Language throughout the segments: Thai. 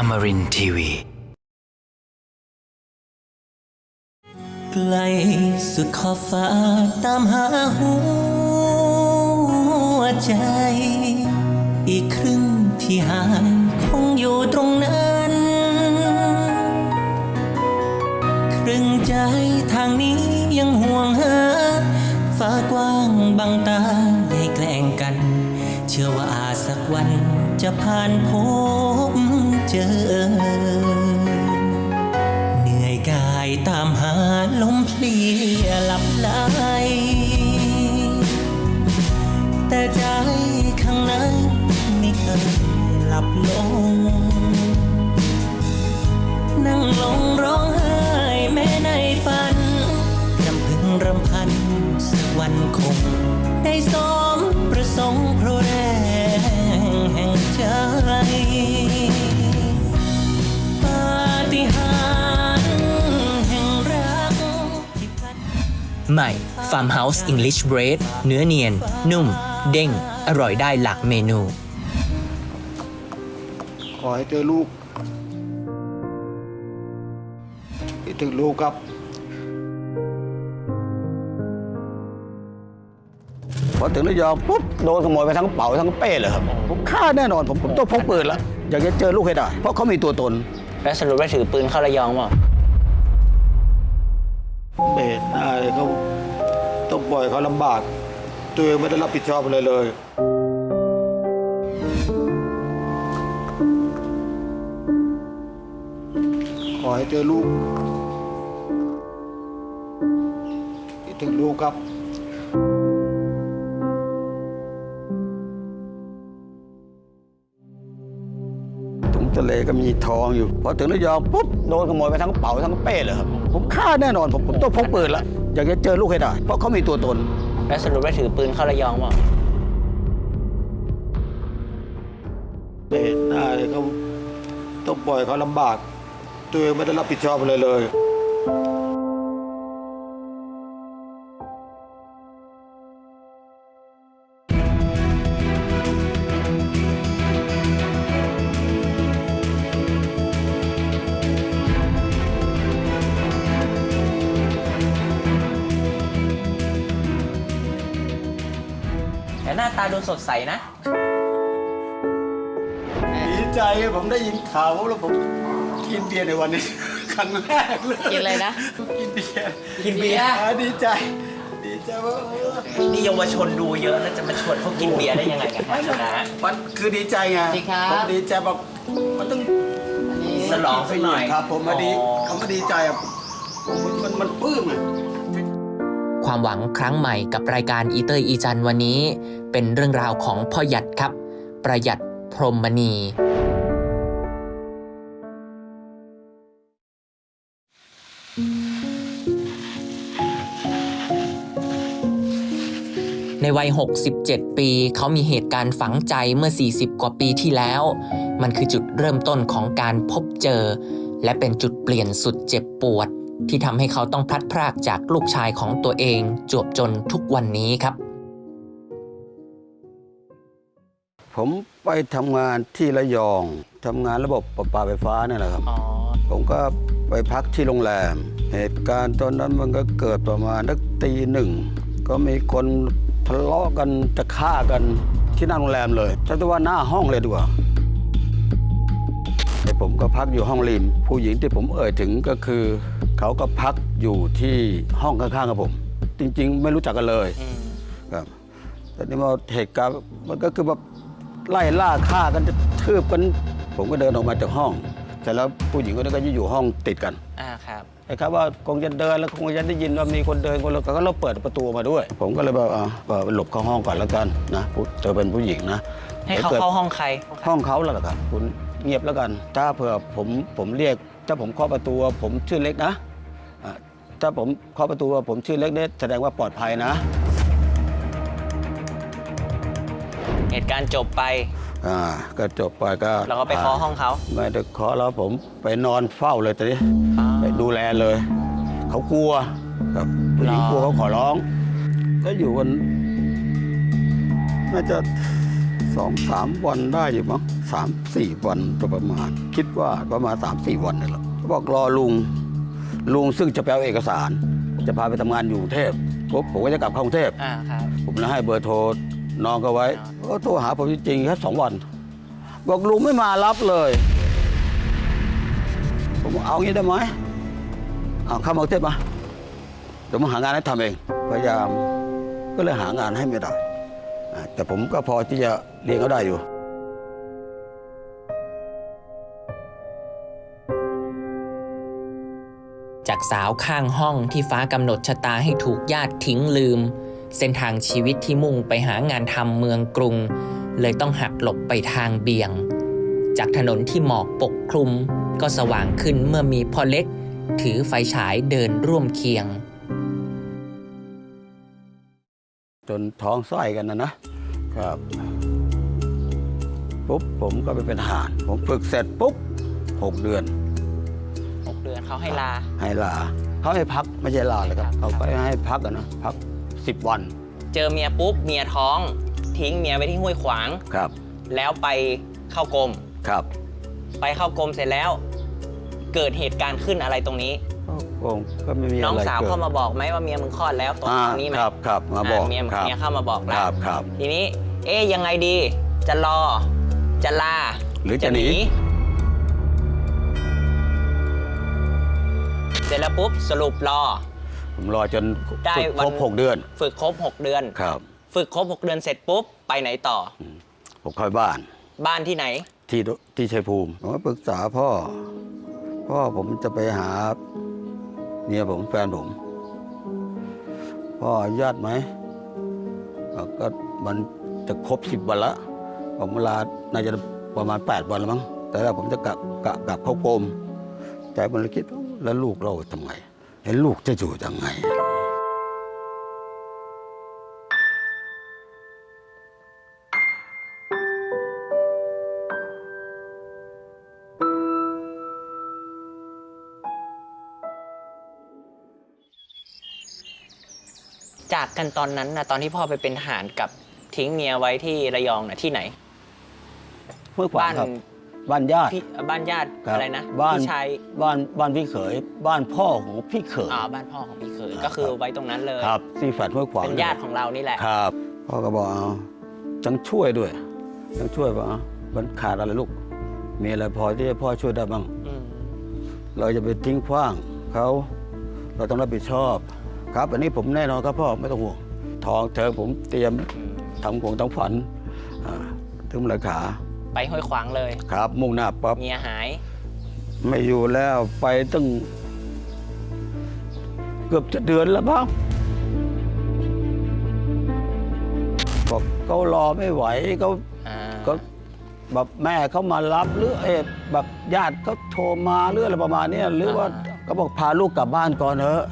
Amarin TV ไกลสุดขอบฟ้าตามหาหัวใจ อีกครึ่งที่หายคงอยู่ตรงนั้น ครึ่งใจทางนี้ยังห่วงหาฟ้ากว้างบังตาให้แกล้งกัน เชื่อว่าอาสักวันจะผ่านพบ เจอ เหนื่อยกายตามหาลมเพลียหลับไหลแต่ใจข้างในไม่เคยหลับลง นั่งลงร้องไห้แม้ในฝันรำพึงรำพันสักวันคง ได้สมประสงค์เพราะแรงแห่งใจ ใหม่ Farmhouse English Bread เนื้อเนียน นุ่ม เด้ง อร่อยได้หลากเมนู ขอให้เจอลูกคิดถึงลูกครับ พอถึงระยองปุ๊บโดนขโมยไปทั้งกระเป๋าทั้งเป้เลยครับ ผมฆ่าแน่นอนผมผมต้องพกปืนแล้วอยากจะเจอลูกให้ได้เพราะเขามีตัวตน แล้วสรุปว่าถือปืนเข้าระยองเปล่า เบสได้เขาต้องปล่อยเขาลำบาก ตัวเองไม่ได้รับผิดชอบอะไรเลย ขอให้เจอลูกคิดถึงลูกครับ ทะเลก็มีทองอยู่ พอถึงระยองปุ๊บโดนขโมยไปทั้งกระเป๋าทั้งเป้เลยครับ ผมฆ่าแน่นอนผมผมต้องพกปืนแล้วอยากจะเจอลูกให้ได้ เพราะเขามีตัวตน แล้วสรุปว่าถือปืนเข้าระยองเปล่าเบสได้เขาต้องปล่อยเขาลำบาก ตัวเองไม่ได้รับผิดชอบอะไรเลย แต่หน้าตาดูสดใสนะ ดีใจผมได้ยินข่าวแล้วผมกินเบียร์ในวันนี้ ครั้งแรกเลยกินอะไรนะ กินเบียร์กินเบียร์ อ่าดีใจ ดีใจว่าเออนี่เยาวชนดูเยอะแล้วจะมาชวนเขากินเบียร์ได้ยังไงกันฮะชนะมันคือดีใจไงสวัสดีครับ ผมดีใจแบบมันต้องอันนี้ฉลองสักหน่อยครับ ผมมาดีอ๋อเขามาดีใจอะผมมันมันมันปลื้มอะ ความหวังครั้งใหม่กับรายการอีเตอร์อีจันวันนี้ เป็นเรื่องราวของพ่อหยัดครับ ประหยัดพรหมณี ในวัย 67 ปีเขามีเหตุการณ์ฝังใจเมื่อ 40 กว่าปีที่แล้ว มันคือจุดเริ่มต้นของการพบเจอ และเป็นจุดเปลี่ยนสุดเจ็บปวด ที่ทำให้เขาต้องพลัดพรากจากลูกชายของตัวเองจวบจนทุกวันนี้ครับ ผมไปทำงานที่ระยองทำงานระบบประปาไฟฟ้าเนี่ยแหละครับ ผมก็ไปพักที่โรงแรม เหตุการณ์ตอนนั้นมันก็เกิดประมาณนักตีหนึ่ง ก็มีคนทะเลาะกันจะฆ่ากันที่หน้าโรงแรมเลยถ้าจะว่าหน้าห้องเลยดีกว่าแต่ผมก็พักอยู่ห้องริม ผู้หญิงที่ผมเอ่ยถึงก็คือ เขาก็พักอยู่ที่ห้องข้างๆกับผม จริง ๆ ไม่รู้จักกันเลยครับแต่นี่มาเหตุการณ์มันก็คือแบบไล่ล่าฆ่ากันจะทืบกัน ผมก็เดินออกมาจากห้องเสร็จแล้วผู้หญิงคนนั้นก็อยู่ห้องติดกันอ่าครับไอ้ครับว่าคงจะเดินแล้วคงจะได้ยินว่ามีคนเดินคนแล้วก็เราเปิดประตูมาด้วย ผมก็เลยบอกอ่าหลบเข้าห้องก่อนแล้วกันนะผู้เธอเป็นผู้หญิงนะให้เขาดี๋ยวกิดเข้าห้องใครห้องเขาแล้วล่ะครับคุณเงียบแล้วกัน ถ้าเผื่อผมผมเรียกถ้าผมเคาะประตูว่าผมชื่อเล็กนะอะ ถ้าผมเคาะประตูว่าผมชื่อเล็กเนี่ยแสดงว่าปลอดภัยนะ เหตุการณ์จบไป อ่าก็จบไปก็เราก็ไปเคาะห้องเขา ไม่ได้เคาะแล้วผมไปนอนเฝ้าเลยตอนนี้อ่าไปดูแลเลย เขากลัวครับผู้หญิงหรอกลัวเขาขอร้อง ก็อยู่กันน่าจะสสองสามวันได้อยู่มั้งสามสี่วันโดยประมาณ คิดว่าประมาณสามสี่วันนี่แหละเขาบอกรอลุง ลุงซึ่งจะไปเอาเอกสาร จะพาไปทำงานอยู่กรุงเทพปุ๊บผมก็จะกลับเข้ากรุงเทพอ่าครับ ผมเลยให้เบอร์โทรน้องก็ไว้อ๋อก็โทรหาผมจริงๆแค่สองวัน บอกลุงไม่มารับเลย ผมบอกเอางี้ได้ไหมเอาเข้ามากรุงเทพมาเดี๋ยวผมหางานให้ทำเอง พยายามก็เลยหางานให้ไม่ได้อ่าแต่ผมก็พอที่จะเลี้ยงเขาได้อยู่ สาวข้างห้องที่ฟ้ากำหนดชะตาให้ถูกญาติทิ้งลืม เส้นทางชีวิตที่มุ่งไปหางานทำเมืองกรุง เลยต้องหักหลบไปทางเบี่ยง จากถนนที่หมอกปกคลุม ก็สว่างขึ้นเมื่อมีพ่อเล็ก ถือไฟฉายเดินร่วมเคียง จนท้องส้อยกันนะนะครับปุ๊บผมก็ไปเป็นทหาร ผมฝึกเสร็จปุ๊บหกเดือน เดือนเขาให้ลา ให้ลาเขาให้พักไม่ใช่ลาเลยครับครับเขาก็ให้พักกันนะพักสิบวัน เจอเมียปุ๊บเมียท้อง ทิ้งเมียไว้ที่ห้วยขวางครับ แล้วไปเข้ากรมครับ ไปเข้ากรมเสร็จแล้ว เกิดเหตุการณ์ขึ้นอะไรตรงนี้ก็คงก็ไม่มีอะไรน้องสาวกิดเข้ามาบอกไหมว่าเมียมึงคลอดแล้วตรงอ่านี้ไหมครับครับมาบอกเมียครับเมียเข้ามาบอกคแล้รัวบครับทีนี้ เอ๊ยยังไงดี จะรอจะลา หรือจะหนี เสร็จแล้วปุ๊บสรุปรอ ผมรอจนได้ฝึกวันครบหกเดือน ฝึกครบ 6 เดือน ครับ ฝึกครบ 6 เดือนเสร็จปุ๊บ ไปไหนต่อ ผมเข้าบ้าน บ้านที่ไหน ที่ที่ชัยภูมิผมก็ปรึกษาพ่อ พ่อผมจะไปหาเมียผมแฟนผม พ่ออนุญาตไหมบอกก็มันจะครบสิบวันละผมเวลาน่าจะประมาณแปดวันแล้วมั้งแต่แล้วผมจะกลับกลับกลับเข้ากรมใจมันเลยคิดว่า แล้วลูกเราทำไงเห็นลูกจะอยู่ยังไง จากกันตอนนั้นนะตอนที่พ่อไปเป็นทหารกับทิ้งเมียไว้ที่ระยองนะที่ไหน เมื่อขวาบ้างนครับ บ้านญาติพี่บ้านญาติครับอะไรนะบ้านพี่ชายบ้านบ้านพี่เขย บ้านพ่อของพี่เขย อ่าบ้านพ่อของพี่เขยอ่าก็คือครับไว้ตรงนั้นเลย ครับที่แฟลตห้วยขวางเป็นญาติของเรานี่แหละ ครับพ่อก็บอกเอาจังช่วยด้วยจังช่วยบอกเอามันขาดอะไรลูก มีอะไรพอที่จะพ่อช่วยได้บ้าง อืมเราจะไปทิ้งขว้างเขาเราต้องรับผิดชอบ ครับ อันนี้ผมแน่นอนครับพ่อไม่ต้องห่วงทองเธอผมเตรียมอืมทำของต้องฝันอ่าถึงราคา ไปห้วยขวางเลยครับมุ่งหน้าปั๊บเมียหาย ไม่อยู่แล้วไปตั้งเกือบจะเดือนแล้วบ้างบอกเขารอไม่ไหวเขาอ่าก็แบบแม่เขามารับหรือเออแบบญาติเขาโทรมาหรืออะไรประมาณเนี้ยหรือว่าเขาบอกพาลูกกลับบ้านก่อนเถอะ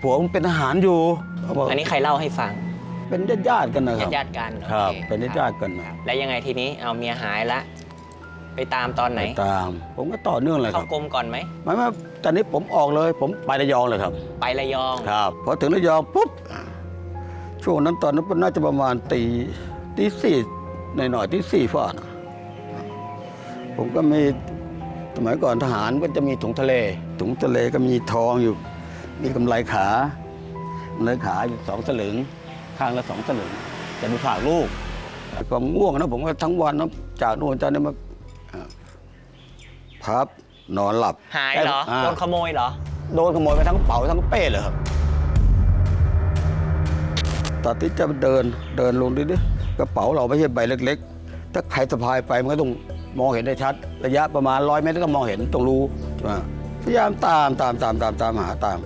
ผัวผมเป็นทหารอยู่เขาบอก อันนี้ใครเล่าให้ฟัง เป็นญาติญาติๆกันนะคญารับ ติญาติๆกันครับ โอเป็นญาติญาติๆกันนะแล้วยังไงทีนี้เอาเมียหายละ ไปตามตอนไหนไปตาม ผมก็ต่อเนื่องเลยคเข้ารับกรมก่อนไหม ไม่ไม่ตอนนี้ผมออกเลย ผมไประยองเลยครับ ไประยอง ครับพอถึงระยองปุ๊บช่วงนั้นตอนนั้นน่าจะประมาณตีตีสี่หน่อยๆตีสี่ฝ่านะผมก็มีสมัยก่อนทหารก็จะมีถุงทะเล ถุงทะเลก็มีทองอยู่ มีกำไรขากำไรขาอยู่สองสลึง ข้างละสองสลึงจะไปฝากลูกแต่ความง่วงนะผมก็ทั้งวันนะจากโน่นจากนี่มาอ่าพับนอนหลับหายเหรอาโดนขโมยเหรอโดนขโมยไปทั้งกระเป๋าทั้งเป้เลยครับตอนที่จะเดินเดินลงดิดิกระเป๋าเราไม่ใช่ใบเล็ก ๆ ถ้าใครสะพายไปมันก็ต้องมองเห็นได้ชัด ระยะประมาณร้อยเมตรก็มองเห็นต้องรู้ใช่ไหมพยายามตามตามตามตามตามหาตาม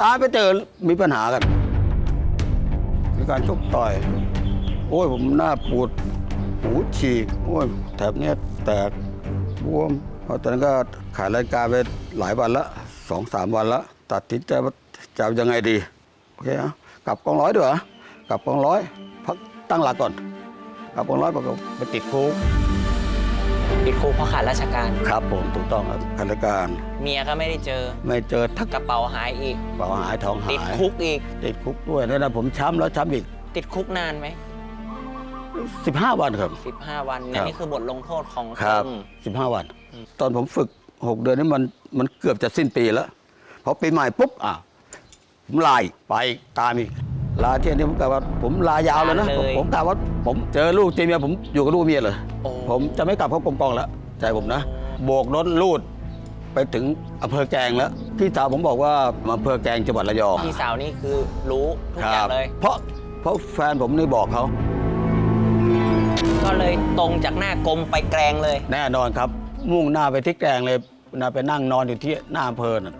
ตามไปเจอมีปัญหากัน มีการชกต่อย โอ้ยผมหน้าปวดหูฉีกโอ้ยแถบเนี้ยแตกบวมเพราะตอนนั้นก็ขายรายการไปหลายวันละสองสามวันละตัดสินใจว่าจะเอายังไงดีโอเคฮะกลับกองร้อยด้วยกลับกองร้อยพักตั้งหลักก่อนกลับกองร้อยบอกว่าไปติดคุก ติดคุกเพราะขาดราชการ ครับผมถูกต้องครับขายรายการเมียก็ไม่ได้เจอ ไม่เจอทักกระเป๋าหายอีกเป๋าหายทองหายติดคุกอีก ติดคุกด้วยนั่นนะผมช้ำแล้วช้ำอีก ติดคุกนานไหม15วันครับ15วันคเนี่ยรับนี่คือบทลงโทษของครับอืม15วัน ตอนผมฝึก6เดือนนี่มันมันเกือบจะสิ้นปีแล้วพอปีใหม่ปุ๊บอะผมลาอีกไปอีกตามอีก ลาเที่ยวนี้ผมกะว่าผมลายาวเลยนะผมผมกะว่า ผมเจอลูกเจอเมียผมอยู่กับลูกเมียเลย โอ้ผมจะไม่กลับเข้ากรมกองแล้วใจผมนะโบกรถลูดไปถึงอำเภอแกลงแล้วพี่สาวผมบอกว่าอำเภอแกลงจังหวัดระยอง พี่สาวนี่คือรู้ทุกอย่างเลย เพราะเพราะแฟนผมนี่บอกเขาก็เลยตรงจากหน้ากรมไปแกลงเลย แน่นอนครับ มุ่งหน้าไปที่แกลงเลยนาไปนั่งนอนอยู่ที่หน้าอำเภอน่ะ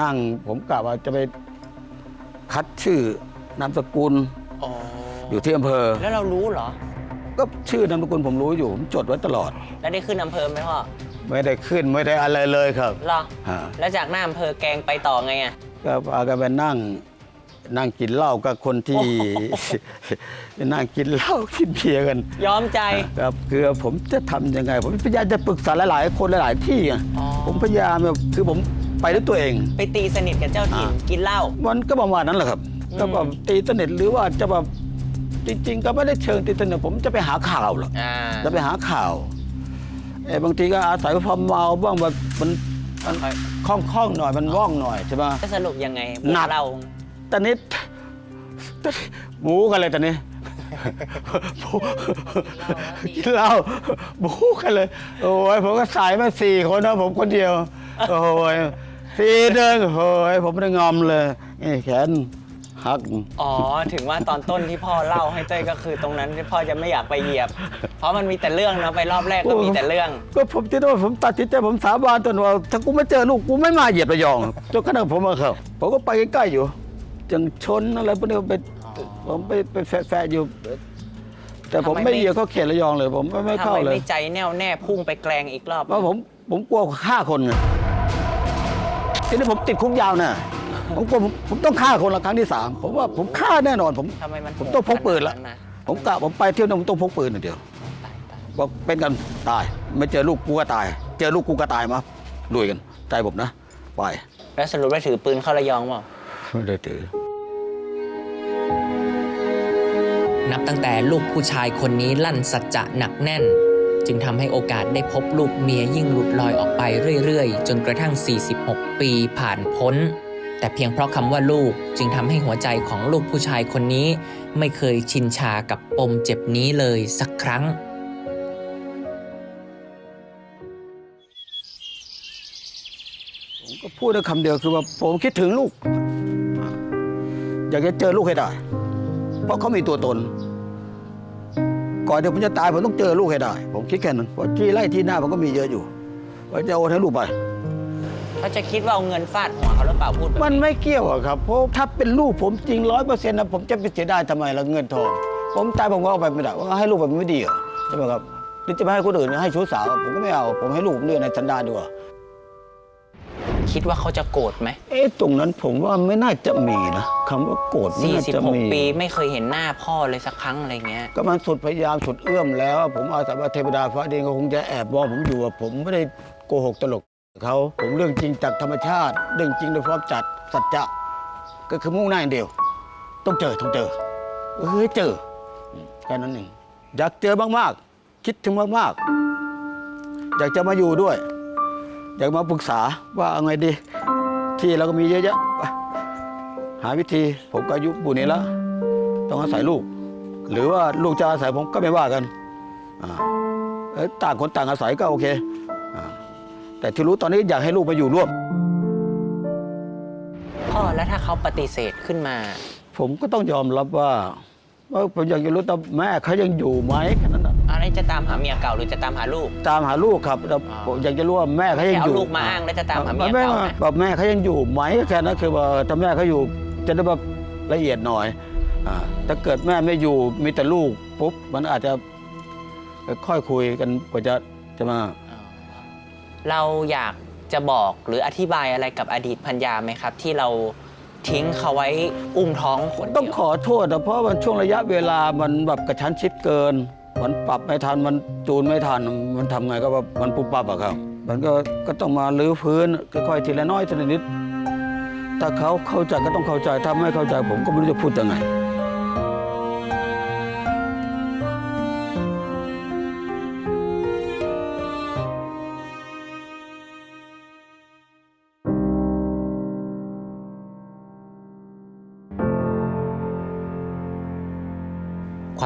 นั่งผมกะว่าจะไปคัดชื่อ นามสกุลอ๋ออยู่ที่อำเภอ แล้วเรารู้เหรอ ก็ชื่อนามสกุลผมรู้อยู่ผมจดไว้ตลอด แล้วได้ขึ้นอำเภอไหมพ่อไม่ได้ขึ้นไม่ได้อะไรเลยครับ เหรอ ฮะ แล้วจากหน้าอำเภอแกลงไปต่อไงอะ ก็พากันไปนั่ง นั่งกินเหล้ากับคนที่ นั่งกินเหล้ากินเบียร์กันยอมใจ ครับคือผมจะทำยังไง ผมพยายามจะปรึกษาหลาย ๆ คนหลาย ๆ ที่ไงอ๋อ ผมพยายามแบบคือผมไปด้วยตัวเอง ไปตีสนิทกับเจ้าถิ่นอ่ากินเหล้ามันก็ประมาณนั้นแหละครับอืม ก็แบบตีสนิทหรือว่าจะแบบจริง ๆ ก็ไม่ได้เชิงตีสนิทผมจะไปหาข่าวหรอกอ่าจะไปหาข่าวเออบางทีก็อาศัยความเมาบ้างแบบมันมันคล่องๆหน่อยมันว่องหน่อยใช่ไหมจะสรุปยังไงหนักเหล้าตอนนี้ตอนนี้หมูกันเลยตอนนี้หมูกินเหล้าหมูกันเลย โอ้ยผมก็สายมาสี่คนนะผมคนเดียว โอ้ยสี่เดินโอ้ยผมได้งอมเลยนี่แขน หัก อ๋อ ถึงว่าตอนต้นที่พ่อเล่าให้เต้ยก็คือตรงนั้นที่พ่อจะไม่อยากไปเหยียบ เพราะมันมีแต่เรื่องเนาะไปรอบแรกก็มีแต่เรื่อง ก็ผมคิดว่าผมตัดสินใจผมสาบานตนว่าถ้ากูไม่เจอลูกกูไม่มาเหยียบระยองจนขนาดผมมาเขาผมก็ไปใกล้ๆอยู่จังชนอะไรพวกนี้ไปอ๋อผมไปไปแฝะๆอยู่ แต่ผมทำไมไม่ไม่เหยียบเขาเขตระยองเลย ผมไม่ไม่ทำเข้าไมเลยไม่ใจแน่วแน่พุ่งไปแกลงอีกรอบเพราะผมผมกลัวฆ่าคนไงทีนี้ผมติดคุกยาวน่ะ ผมกลัวผมผมต้องฆ่าคนละครั้งที่สามผมว่าผมฆ่าแน่นอนผมทำไมมันผมต้องพกปืนละขนาดนั้นนะผมกะผมไปเที่ยวนั้นผมต้องพกปืนอย่างเดียวตายตายบอกเป็นกันตาย ไม่เจอลูกกูก็ตาย เจอลูกกูก็ตายมาลุยกันใจผมนะไปแล้วสรุปได้ถือปืนเข้าระยองเปล่าไม่ได้ถือ นับตั้งแต่ลูกผู้ชายคนนี้ลั่นสัจจะหนักแน่น จึงทำให้โอกาสได้พบลูกเมียยิ่งหลุดลอยออกไปเรื่อยๆ จนกระทั่ง 46 ปีผ่านพ้น แต่เพียงเพราะคำว่าลูกจึงทำให้หัวใจของลูกผู้ชายคนนี้ ไม่เคยชินชากับปมเจ็บนี้เลยสักครั้ง ผมก็พูดได้คำเดียวคือว่าผมคิดถึงลูก อยากจะเจอลูกให้ได้ เพราะเขามีตัวตน ก่อนที่ผมจะตายผมต้องเจอลูกให้ได้ ผมคิดแค่นั้นเพราะที่ไร่ที่หน้าผมก็มีเยอะอยู่ว่าจะโอนให้ลูกไป เขาจะคิดว่าเอาเงินฟาดหัวเขาหรือเปล่าพูดแบบมันไม่เกี่ยวอะครับเพราะถ้าเป็นลูกผมจริงร้อยเปอร์เซ็นต์นะผมจะไปเสียดายทำไมล่ะเงินทอง ผมตายผมก็เอาไปไม่ได้ว่าให้ลูกไปมันไม่ดีเหรอใช่ไหมครับหรือจะไปให้คนอื่นให้ชู้สาวผมก็ไม่เอาผมให้ลูกผมเรียนในสันดานดีกว่า คิดว่าเขาจะโกรธไหมเอ๊ะตรงนั้นผมว่าไม่น่าจะมีนะคำว่าโกรธไม่น่าจะมี46 ปีไม่เคยเห็นหน้าพ่อเลยสักครั้งอะไรเงี้ย ก็มันสุดพยายามสุดเอื้อมแล้ว ผมอาสาว่าเทวดาฟ้าดินก็คงจะแอบมองผมอยู่ว่าผมไม่ได้โกหกตลก เขาผมเรื่องจริงจากธรรมชาติ เรื่องจริงโดยความจัดสัจจะก็คือมุ่งหน้าอย่างเดียว ต้องเจอต้องเจอเฮ้ยเจอแค่นั้นเองอยากเจอมากๆคิดถึงมากๆ อยากจะมาอยู่ด้วย อยากมาปรึกษาว่าเอาไงดี ที่เราก็มีเยอะแยะหาวิธีผมก็อายุปูนนี้แล้วต้องอาศัยลูก หรือว่าลูกจะอาศัยผมก็ไม่ว่ากันอ่าต่างคนต่างอาศัยก็โอเค แต่ที่รู้ตอนนี้อยากให้ลูกมาอยู่ร่วม พ่อแล้วถ้าเขาปฏิเสธขึ้นมา ผมก็ต้องยอมรับว่าว่าผมอยากจะรู้แต่แม่เขายังอยู่ไหมแค่นั้นนะอะไรจะตามหาเมียเก่าหรือจะตามหาลูก ตามหาลูกครับแต่อ๋อผมอยากจะรู้ว่าแม่เขายังแค่เอาอยู่ลูกมาอ้างแล้วจะตามหาเมียแม่เก่านะแบบแม่เขายังอยู่ไหมแค่นั้นคือว่าถ้าแม่เขาอยู่จะได้แบบละเอียดหน่อยอ่าถ้าเกิดแม่ไม่อยู่มีแต่ลูกปุ๊บมันอาจจะค่อยคุยกันกว่าจะจะมา เราอยากจะบอกหรืออธิบายอะไรกับอดีตพันยาไหมครับ ที่เราทิ้งเขาไว้อุ้มท้องคนเดียวต้องขอโทษนะเพราะมันช่วงระยะเวลามันแบบกระชั้นชิดเกิน มันปรับไม่ทันมันจูนไม่ทันมันทำไงก็แบบมันปุบปับอะครับ มันก็ก็ต้องมาลื้อพื้นค่อยๆทีละน้อยทีละนิด ถ้าเขาเข้าใจก็ต้องเข้าใจถ้าไม่เข้าใจผมก็ไม่รู้จะพูดยังไง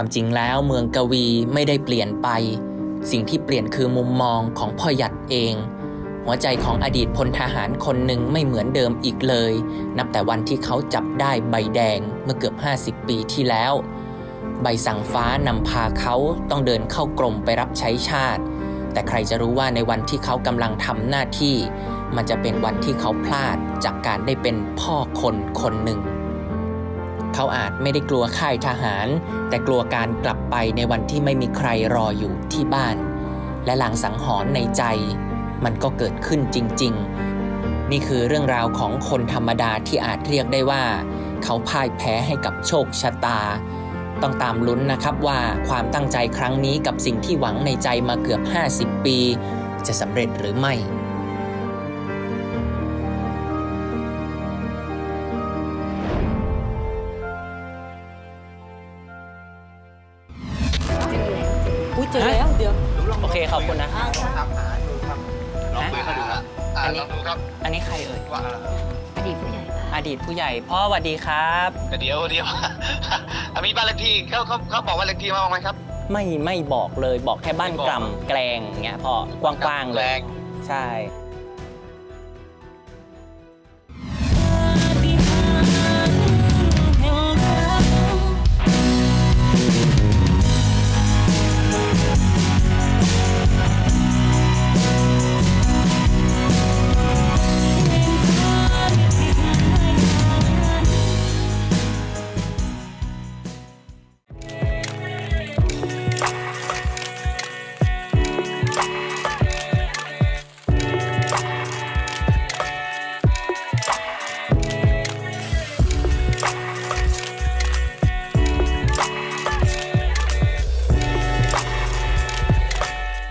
ความจริงแล้วเมืองกวีไม่ได้เปลี่ยนไป สิ่งที่เปลี่ยนคือมุมมองของพ่อหยัดเอง หัวใจของอดีตพลทหารคนหนึ่งไม่เหมือนเดิมอีกเลย นับแต่วันที่เขาจับได้ใบแดงเมื่อเกือบ 50 ปีที่แล้ว ใบสั่งฟ้านำพาเขาต้องเดินเข้ากรมไปรับใช้ชาติ แต่ใครจะรู้ว่าในวันที่เขากำลังทำหน้าที่ มันจะเป็นวันที่เขาพลาดจากการได้เป็นพ่อคนคนหนึ่ง เขาอาจไม่ได้กลัวค่ายทหาร แต่กลัวการกลับไปในวันที่ไม่มีใครรออยู่ที่บ้าน และหลังสังหรณ์ในใจ มันก็เกิดขึ้นจริง ๆ นี่คือเรื่องราวของคนธรรมดาที่อาจเรียกได้ว่า เขาพ่ายแพ้ให้กับโชคชะตา ต้องตามลุ้นนะครับว่าความตั้งใจครั้งนี้กับสิ่งที่หวังในใจมาเกือบ 50 ปี จะสำเร็จหรือไม่ เจอแล้วเดี๋ยวโอเคขอบคุณนะลองคุยเขาดูครับอ่าอันนี้ลองดูครับอันนี้ใครเอ่ยว่าอดีตผู้ใหญ่อดีตผู้ใหญ่พ่อสวัสดีครับเดี๋ยวเดี๋ยวอะมีบ้านเลขที่เขาเขาเขาบอกว่าเลขที่มาบ้างไหมครับ ไม่ไม่บอกเลยบอกแค่บ้านกล่ำแกลงอย่างเงี้ยพ่อกว้างๆแรเลยงใช่